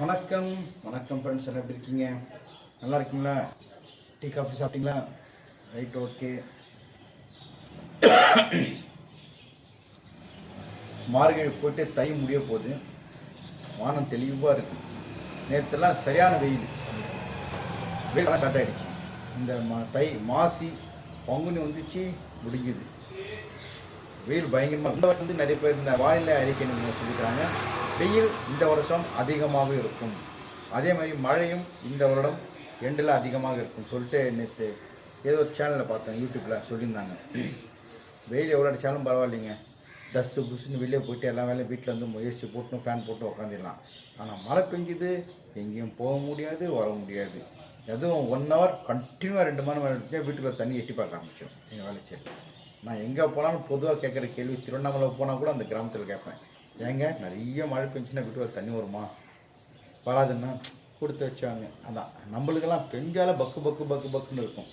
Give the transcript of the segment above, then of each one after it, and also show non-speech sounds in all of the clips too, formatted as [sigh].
வணக்கம். வணக்கம் ஃப்ரெண்ட்ஸ் எல்லாம் எப்படி இருக்கீங்க? நல்லா இருக்கீங்களா? டீ காஃபி சாப்பிட்டீங்களா? Right okay. மார்கழி போயிட்டு தை முடிய போகுது. வானம் தெளிவாக இருக்கு. நேற்றுலாம் சரியான வெயில். வெயில் ஸ்டார்ட் ஆகிடுச்சு இந்த மா தை மாசி பங்குனி வந்துச்சு முடிஞ்சுது. வெயில் பயங்கரமாக இந்த வந்து நிறைய பேர் இந்த வானிலை அறிக்கை சொல்லிக்கிறாங்க வெயில் இந்த வருஷம் அதிகமாக இருக்கும். அதே மாதிரி மழையும் இந்த வருடம் எண்டில் அதிகமாக இருக்கும். சொல்லிட்டு நேற்று ஏதோ ஒரு சேனலில் பார்த்தேன் யூடியூப்பில் சொல்லியிருந்தாங்க. வெயில் எவ்வளோ அடித்தாலும் பரவாயில்லைங்க. டஸ்ட்டு புஷ்னு வெளியே போயிட்டு எல்லா வேலையும் வீட்டில் வந்து ஏசி போட்டு ஃபேன் போட்டு உட்காந்துடலாம் ஆனால் மழை பெஞ்சுது எங்கேயும் போக முடியாது வர முடியாது. எதுவும் ஒன் ஹவர் கண்டினியூவாக ரெண்டு மணி நேரம் வீட்டுக்குள்ள தண்ணி எட்டி பார்க்க ஆரம்பிச்சோம் எங்கள் சரி. நான் எங்கே போனாலும் பொதுவாக கேட்குற கேள்வி திருவண்ணாமலை போனால் கூட அந்த கிராமத்தில் கேட்பேன். ஏங்க நிறைய மழை பெஞ்சுன்னா வீட்டுக்குள்ள தண்ணி வருமா? வராதுன்னா கொடுத்து வச்சாங்க அதான் நம்மளுக்கெல்லாம் பெஞ்சால பக்கு பக்கு பக்கு பக்குன்னு இருக்கும்.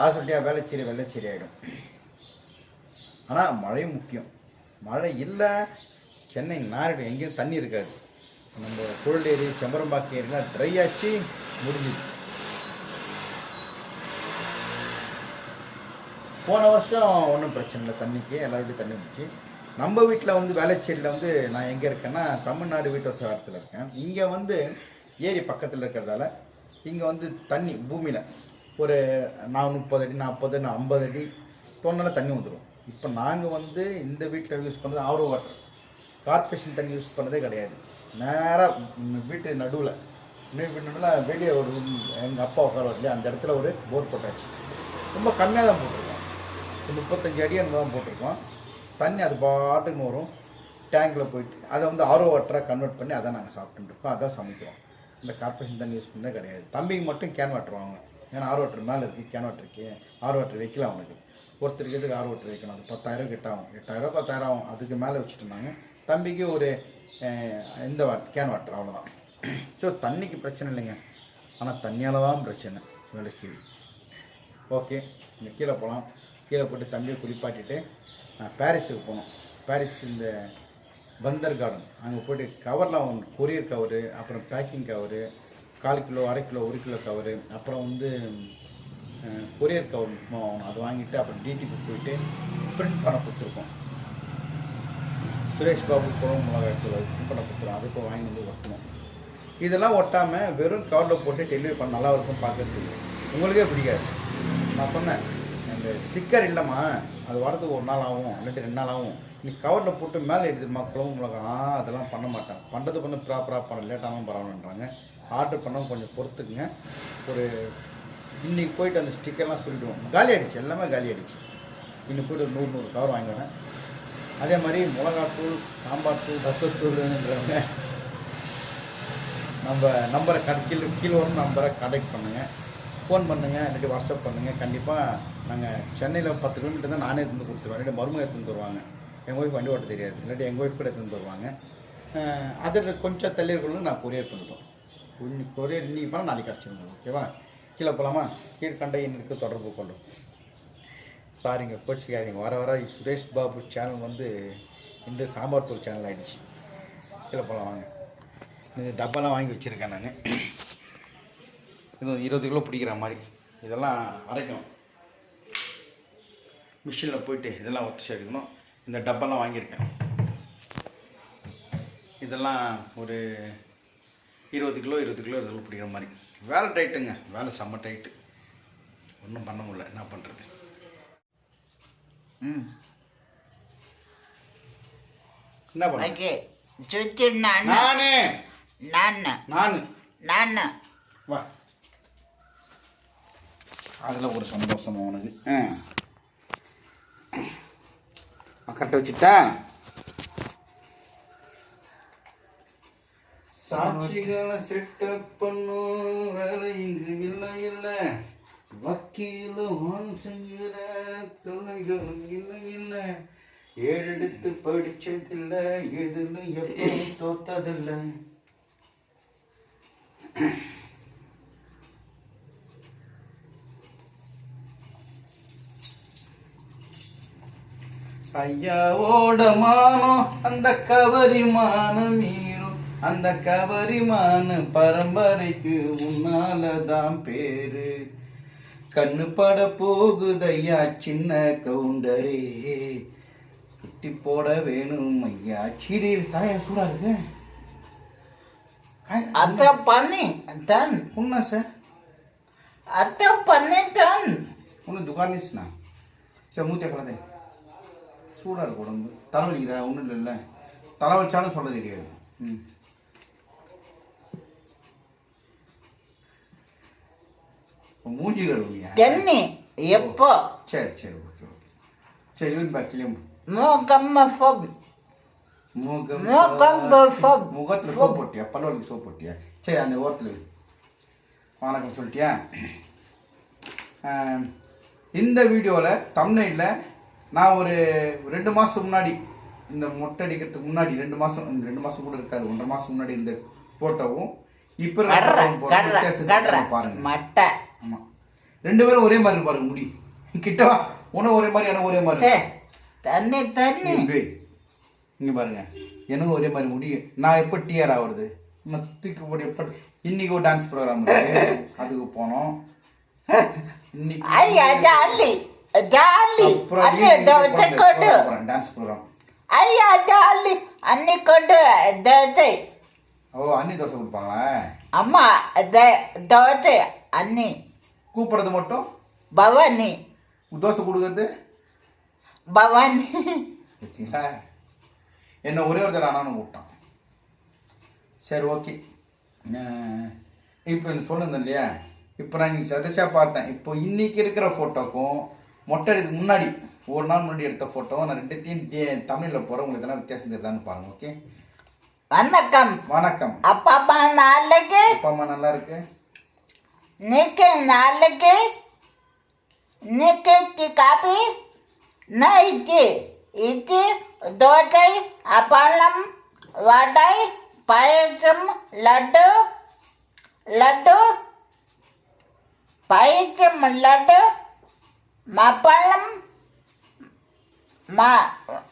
அதை சொல்லியா வெள்ளச்சேரி வெள்ளச்சேரி ஆகிடும் ஆனால் மழை முக்கியம். மழை இல்லை சென்னை நாரிடும் எங்கேயும் தண்ணி இருக்காது. நம்ம குழலேரி செம்பரம்பாக்கு ஏரிலாம் ட்ரை ஆச்சு முடிஞ்சுது. போன வருஷம் ஒன்றும் பிரச்சனை இல்லை தண்ணிக்கு எல்லாருடைய தண்ணி வந்துச்சு. நம்ம வீட்டில் வந்து வேலைச்சேரியில் வந்து நான் எங்கே இருக்கேன்னா தமிழ்நாடு வீட்டு வசகாரத்தில் இருக்கேன். இங்கே வந்து ஏரி பக்கத்தில் இருக்கிறதால இங்கே வந்து தண்ணி பூமியில் ஒரு நான் முப்பது அடி நாற்பது நான் ஐம்பது அடி தோணல தண்ணி வந்துடும் இப்போ நாங்கள் வந்து இந்த வீட்டில் யூஸ் பண்ணுறது ஆரோ வாட்டர் கார்பரேஷன் தண்ணி யூஸ் பண்ணுறதே கிடையாது. நேராக வீட்டு நடுவில் வீட்டு நடுவில் வெளியே ஒரு எங்கள் அப்பா உட்கார இல்லையா அந்த இடத்துல ஒரு போர் போட்டாச்சு. ரொம்ப கம்மியாக தான் போட்டிருக்கோம். ஒரு முப்பத்தஞ்சு அடி அங்கே தான் போட்டிருக்கோம். தண்ணி அது பாட்டுன்னு வரும். டேங்கில் போயிட்டு அதை வந்து ஆரோ வாட்டராக கன்வெர்ட் பண்ணி அதை நாங்கள் சாப்பிட்டுருக்கோம் இருக்கோம் அதான் சமைக்கிறோம். இந்த கார்பரேஷன் தண்ணி யூஸ் பண்ணதே கிடையாது. தம்பிக்கு மட்டும் கேன் வாட்டர் வாங்க ஏன்னா ஆர் வாட்டர் மேலே இருக்குது கேன் வாட்டர் இருக்கு. ஆர் வாட்டர் வைக்கலாம் அவனுக்கு. ஒருத்தருக்கு எதுக்கு ஆர் வாட்டர் வைக்கணும்? அது பத்தாயிரம் கிட்ட ஆகும். எட்டாயிரம் பத்தாயிரம் ஆகும். அதுக்கு மேலே வச்சுட்டுருந்தாங்க தம்பிக்கு ஒரு இந்த வாட் கேன் வாட்டர் அவ்வளோதான் ஸோ தண்ணிக்கு பிரச்சனை இல்லைங்க. ஆனால் தண்ணியால் தான் பிரச்சனை. விளைச்சல் ஓகே இங்கே கீழே போகலாம் கீழே போட்டு தம்பியை குளிப்பாட்டிட்டு நான் பாரிஸுக்கு போனோம். பாரிஸ் இந்த பந்தர் கார்டன் அங்கே போயிட்டு கவர்லாம் வாங்கணும் கொரியர் கவரு அப்புறம் பேக்கிங் கவரு கால் கிலோ அரை கிலோ ஒரு கிலோ கவரு அப்புறம் வந்து கொரியர் கவர் வாங்கணும். அதை வாங்கிட்டு அப்புறம் டிடிக்கு போயிட்டு பிரிண்ட் பண்ண கொடுத்துருக்கோம். சுரேஷ் பாபு குழம்பு மிளகாய் தூள் பிரிண்ட் பண்ண கொடுத்துரும் அதுக்கும் வாங்கி வந்து ஒட்டணும் இதெல்லாம் ஒட்டாமல் வெறும் கவரில் போட்டு டெலிவரி பண்ண நல்லா இருக்கும் பார்க்கறதுக்கு உங்களுக்கே பிடிக்காது. நான் சொன்னேன் அந்த ஸ்டிக்கர் இல்லைம்மா. அது வரதுக்கு ஒரு நாள் ஆகும் இல்லாட்டி ரெண்டு நாள் ஆகும். நீ கவரில் போட்டு மேலே எடுத்துமா குழம்பு மிளகா ஆ அதெல்லாம் பண்ண மாட்டேன். பண்ணுறது பண்ண ப்ராப்பராக பண்ண லேட்டாகவும் பரவாயில்லன்றாங்க. ஆர்டர் பண்ணவும் கொஞ்சம் பொறுத்துக்குங்க. ஒரு இன்றைக்கி போயிட்டு அந்த ஸ்டிக்கர்லாம் சொல்லிவிடுவோம் காலி ஆகிடுச்சு எல்லாமே காலி ஆகிடுச்சு இன்னைக்கு போயிட்டு ஒரு நூறு நூறு கவர் வாங்கி அதே மாதிரி மிளகாத்தூள் சாம்பார் தூள் ரசத்தூள்ன்றவங்க நம்ம நம்பரை கட் கீழே கீழே வரும் நம்பரை கான்டாக்ட் பண்ணுங்கள் ஃபோன் பண்ணுங்கள் இல்லாட்டி வாட்ஸ்அப் பண்ணுங்கள் கண்டிப்பாக நாங்கள் சென்னையில் பத்து கிலோமீட்டர் தான் நானே எடுத்து கொடுத்துருவேன். இல்லாட்டி மருமக எடுத்துன்னு வருவாங்க எங்கள் ஒய்ஃப் வண்டி ஓட்ட தெரியாது. இல்லாட்டி எங்கள் ஒய்ஃப் கூட எடுத்துன்னு வருவாங்க அதில் கொஞ்சம் தள்ளியர்களும் நான் கொரியர் பண்ணிட்டோம். கொஞ்சம் கொரியர் இன்றைக்கி பண்ணால் நாளைக்கு கிடச்சிருந்தோம் ஓகேவா கீழே போகலாமா கீழ்கண்ட எண்ணிற்கு தொடர்பு கொள்ளும் சாரிங்க கோச்சிக்காதீங்க. வர வர சுரேஷ் பாபு சேனல் வந்து இந்த சாம்பார் தூள் சேனல் ஆகிடுச்சு கீழே போகலாம் வாங்க. இந்த டப்பாலாம் வாங்கி வச்சுருக்கேன் நான். இது இருபது கிலோ பிடிக்கிற மாதிரி. இதெல்லாம் அரைக்கணும். மிஷினில் போயிட்டு இதெல்லாம் ஒத்து எடுக்கணும். இந்த டப்பாலாம் வாங்கியிருக்கேன். இதெல்லாம் ஒரு இருபது கிலோ இருபது கிலோ இருபது கிலோ பிடிக்கிற மாதிரி. வேலை டைட்டுங்க. வேலை செம்ம டைட்டு. ஒன்றும் பண்ண முடியல. என்ன பண்ணுறது ம். என்ன பண்ண சுத்தி நான் நானே. நான். நான். நான். வா. அதில் ஒரு சந்தோஷம் உனக்கு. கரெக்டாக வச்சுட்டா? சாட்சிகளை செட்டப் பண்ணும் வேலை இங்கு இல்லை இல்லை. வக்கீல ஒன் செய்கிற தொலைகளும் இல்லை இல்லை. ஏழெடுத்து படிச்சதில்லை எதுன்னு எப்பவும் தோத்ததில்லை. ஐயாவோட மானம் அந்த கவரி மானம் மீறும் அந்த கவரிமான பரம்பரைக்கு உன்னாலதான் பேரு. கண்ணு பட போகுதையா சின்ன கவுண்டரே. குட்டி போட வேணும் ஐயா சீரி தலைய சூடா இருக்கு. அத்த பண்ணி தன் உண்மை சார். அத்த பண்ணி தன் ஒன்று துகான் இஸ்னா சரி மூத்த கலதே சூடாக இருக்கு உடம்பு தலைவலிக்குதா ஒன்றும் இல்லைல்ல. தலைவலிச்சாலும் சொல்ல தெரியாது. ம். மூஞ்சி கழுவுனியா? தென்னி எப்போ? சரி சரி ஓகே ஓகே. சரி வீட்டு பாக்கிலையும் மூக்கம்ம ஃபோப். முகம் முகம் பஃப். முகத்தில் சோப் போட்டியா? பல்வலிக்கு சோப் போட்டியா? சரி அந்த ஓரத்தில். வணக்கம் சொல்லிட்டியா? இந்த வீடியோவில் தமிழ்ல நான் ஒரு ரெண்டு மாதம் முன்னாடி இந்த மொட்டை அடிக்கிறதுக்கு முன்னாடி ரெண்டு மாதம் ரெண்டு மாதம் கூட இருக்காது ஒன்றரை மாதம் முன்னாடி இந்த ஃபோட்டோவும் இப்போ பாருங்க. மட்டை. ஆமாம் ரெண்டு பேரும் ஒரே மாதிரி பாருங்க முடி. கிட்ட வா. உனக்கு ஒரே மாதிரி எனக்கு ஒரே மாதிரி. தண்ணி தண்ணி. இங்கே பாருங்க. எனக்கு ஒரே மாதிரி முடி. நான் எப்போ டிஆர் ஆகுறது? நத்துக்கு போடி எப்போ இன்னைக்கு ஒரு டான்ஸ் ப்ரோக்ராம் இருக்கு. அதுக்கு போனோம். [laughs] இன்னைக்கு அண்ணி தோசை கொடு டான்ஸ் ப்ரோக்ராம் ஐயா ஜாலி அண்ணி கொடு தோசை ஓ அன்னி தோசை கொடுப்பாங்களா அம்மா தோசை அண்ணி கூப்பிட்றது மட்டும் பவானி தோசை கொடுக்கறது பவானி பார்த்தீங்களா என்ன ஒரே ஒரு தடவை அண்ணான்னு கூப்பிட்டான் சரி ஓகே இப்போ சொல்லுங்க இல்லையா இப்போ நான் இன்னைக்கு சதச்சா பார்த்தேன் இப்போ இன்னைக்கு இருக்கிற ஃபோட்டோக்கும் மொட்டை எடுத்துக்கு முன்னாடி ஒரு நாள் முன்னாடி எடுத்த ஃபோட்டோ நான் ரெண்டுத்தையும் தமிழில் போகிறேன் உங்களுக்கு எல்லாம் வித்தியாசம் தெரியுதான்னு பாருங்கள் ஓகே வணக்கம். வணக்கம். அப்பா அப்பா நாளைக்கு? அப்பா அம்மா நல்லா இருக்கு? நீக்கு நாளைக்கு? நீக்கு காபி நான் இட்டி இட்லி தோசை அப்பளம் வடை பாயசம் லட்டு லட்டு பாயசம் லட்டு மப்பழம் ம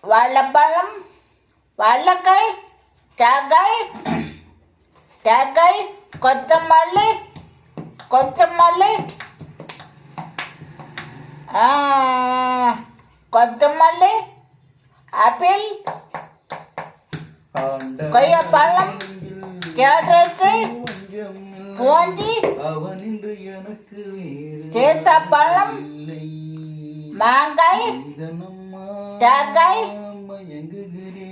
வாழைப்பழம் வாழைக்காய் தேங்காய் தேங்காய் கொத்தமல்லி கொத்தமல்லி கொத்தமல்லி ஆப்பிள் கொய்யாப்பழம் கேட்ரஸு பூந்தி சேத்தாப்பழம் மாங்காய் தேங்காய்.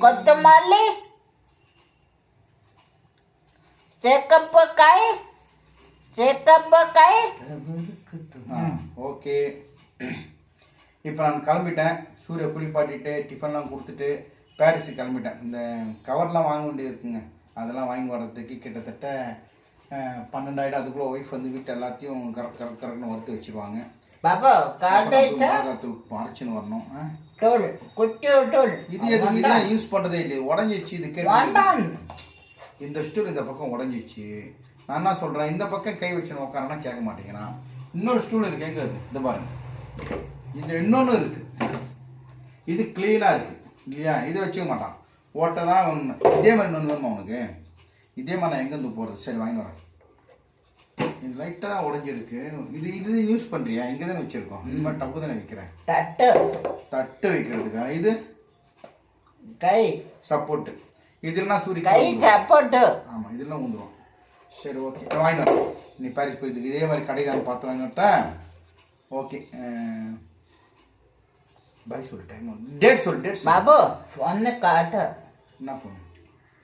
கொத்தமல்லி சேக்கப்புக்காய் சேக்கப்புக்காய் ஆ, ஓகே. இப்போ நான் கிளம்பிட்டேன். சூரிய குளிப்பாட்டிட்டு டிஃபன்லாம் கொடுத்துட்டு பாரிஸுக்கு கிளம்பிட்டேன். இந்த கவர்லாம் வாங்க வேண்டியது இருக்குங்க. அதெல்லாம் வாங்கி வர்றதுக்கு கிட்டத்தட்ட பன்னெண்டாயிரம். அதுக்குள்ளே ஒய்ஃப் வந்து வீட்டு எல்லாத்தையும் கரெக்ட் கரெக்ட் கரெக்ட்னு வறுத்து வச்சிருவாங்க. பாபு காட்டேச்சா மிளகாத்தூள் அரைச்சின்னு வரணும். டூல் குட்டி டூல் இது எதுக்கு இதெல்லாம் யூஸ் பண்ணுறதே இல்லை உடஞ்சிச்சு இது வேண்டாம் இந்த ஸ்டூல் இந்த பக்கம் உடஞ்சிச்சு நான் என்ன சொல்கிறேன் இந்த பக்கம் கை வச்சு உட்காரனா கேட்க மாட்டேங்கிறான் இன்னொரு ஸ்டூல் இருக்கு எங்க அது இந்த பாருங்க. இந்த இன்னொன்று இருக்கு. இது க்ளீனாக இருக்கு. இல்லையா? இதை வச்சுக்க மாட்டான். ஓட்டை தான் ஒன்று இதே மாதிரி இன்னொன்று வேணுமா உனக்கு? இதே மாதிரி நான் எங்கேருந்து போகிறது சரி வாங்கி வரேன். இது லைட்டாக உடஞ்சிருக்கு. இது இது யூஸ் பண்ணுறியா இங்கே தானே வச்சுருக்கோம். இந்த மாதிரி டப்பு தானே வைக்கிறேன். தட்டு. தட்டு வைக்கிறதுக்கா? இது கை. சப்போர்ட்டு இதெல்லாம் சூரிய கை சப்போட்டு ஆமாம் இதெல்லாம் ஊந்துடும் சரி ஓகே வாங்கி வரேன் நீ பாரிஸ் போயிருக்கு இதே மாதிரி கடை தான் பார்த்து ஓகே பாய் சொல்லு டைம் டேட் சொல்லு டேட் பாபு ஃபோன் காட்டு. என்ன ஃபோன்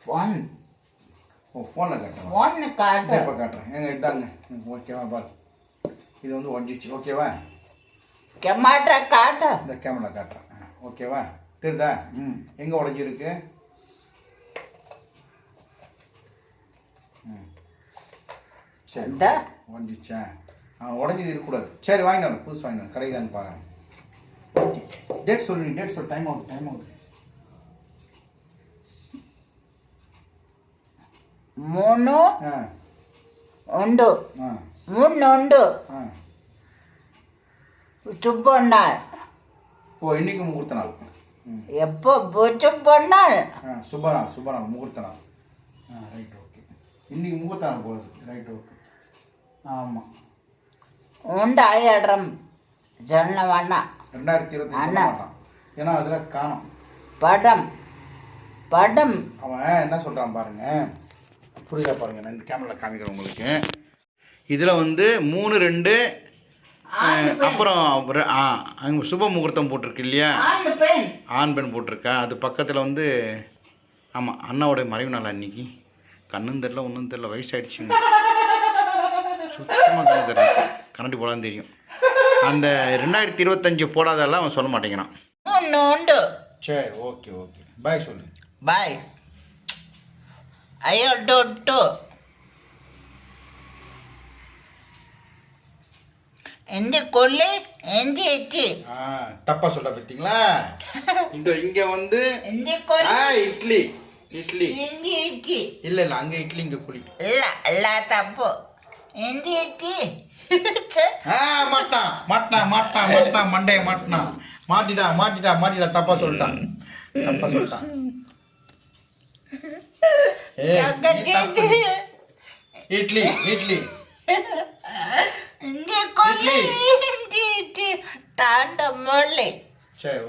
ஃபோன் ஓ ஃபோனில் காட்டுறேன். ஃபோன் காட்டு இப்போ காட்டுறேன். ஏங்க இதாங்க. ஓகேவா பாரு. இது வந்து ஒடிச்சிச்சு ஓகேவா கெமாட்டா காட்டு. இந்த கேமரா காட்டுறேன். ஆ, ஓகேவா தெரியுதா? ம். எங்கே உடஞ்சிருக்கு? ம். சரி உடஞ்சிச்சா ஆ உடஞ்சது இருக்கக்கூடாது. சரி வாங்கிட்டு வரேன். புதுசு வாங்கிட்டு வரேன். கடை தான் பார்க்குறேன் டேட் சொல்லு டேட் சொல்லு. டைம் ஆகுது டைம் ஆகுது మూడు ஆ ఉండు ஆ మూడు ఉండు ஆ சுப்பொண்டாள் ஓ இன்னைக்கு முகூர்த்த நாள் ம் எப்போ சுப்பொண்டாள் ஆ சுப நாள் சுப நாள் முகூர்த்த நாள் ஆ ரைட் ஓகே இன்னைக்கு முகூர்த்தம் போகுது ரைட் ஓகே ஆமாம் உண்டாயிரம் சொன்ன வேணாம் ரெண்டாயிரத்தி இருபத்தி அண்ணா. மாட்டான் ஏன்னா அதில் காணும் படம் படம் அவன் என்ன சொல்கிறான் பாருங்க புரியுதா பாருங்க நான் இந்த கேமரா காமிக்கிறேன் உங்களுக்கு. இதில் வந்து மூணு ரெண்டு அப்புறம் அங்கே சுப முகூர்த்தம் போட்டிருக்கு இல்லையா? ஆண் பெண். போட்டிருக்கா? அது பக்கத்தில் வந்து ஆமாம் அண்ணாவோட மறைவு நாள் அன்னைக்கு. கண்ணும் தெரில ஒன்றும் தெரில வயசாயிடுச்சுங்க. சுத்தமாக கண்ணு தெரில கரண்டி போடான்னு தெரியும். அந்த ரெண்டாயிரத்தி இருபத்தஞ்சு போடாதெல்லாம் அவன் சொல்ல மாட்டேங்கிறான். சரி ஓகே ஓகே பாய் சொல்லு. பாய் ஐயோ டூ டூ எந்த கொல்லு எந்த எச்சு ஆ தப்பா சொல்ல பார்த்தீங்களா இந்த இங்கே வந்து எந்த கொல்லு இட்லி இட்லி எந்த எச்சு இல்லை இல்லை அங்கே இட்லி இங்கே புளி இல்ல இல்ல தப்பு எந்த எச்சு ஆ மாட்டான் மாட்டான் மாட்டான் மாட்டான் மண்டைய மாட்டினான் மாட்டிடா மாட்டிடா மாட்டிடா தப்பா சொல்லிட்டான் தப்பா சொல்லிட்டான் ஏய், நீ தப்பு. இட்லி இட்லி இந்த கொல்லு எந்த எச்சு தாண்ட மொழி சரி